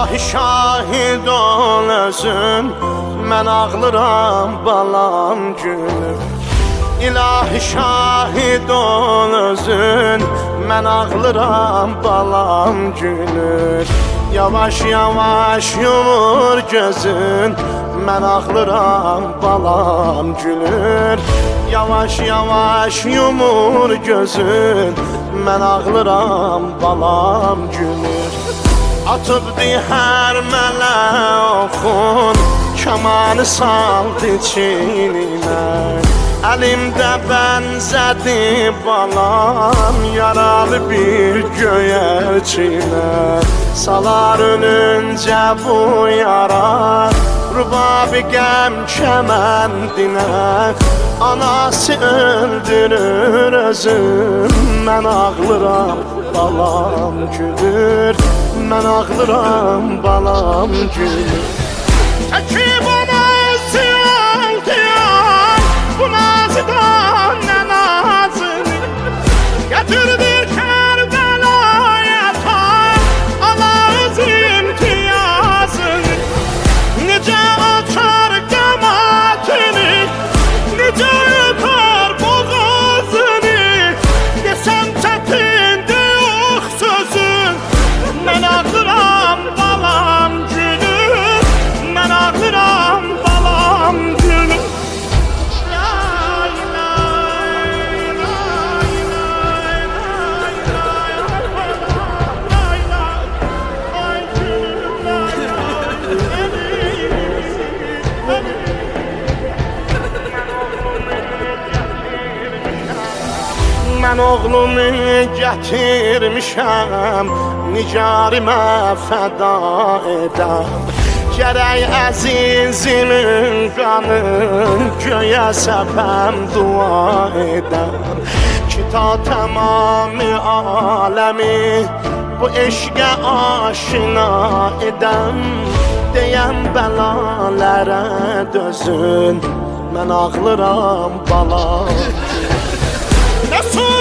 İlahi şahid ol özün Mən ağlıram balam gülüm. İlahi şahid ol özün Mən ağlıram balam gülür Yavaş yavaş yumur gözün. Mən ağlıram balam gülür. Yavaş yavaş yumur gözün. Mən ağlıram balam gülür Atıbdı hər mələ oxun Kamanı saldı çiynimə Əlimdə bənzədi balam Yaralı bir göyərçinə Salar ölüncə bu yara Rubabi qəm kəməndinə Anası öldürür özüm Mən ağlıram balam gülür Mən ağlıram balam gülür Çəkib ona ziyan diyan Bu nazını Gətirdir Kərbəlaya tar Alağız imtiyazını Necə açar qəmatini Necə çətindir Mən oğlumu gətirmişəm Nigarimə fəda edəm. Gərək əzizimin qanın Göyə səpəm dua edəm. Ki ta təmami aləmi Bu eşqə aşina edəm. Deyəm bəlalərə dözün Mən ağlıram balam não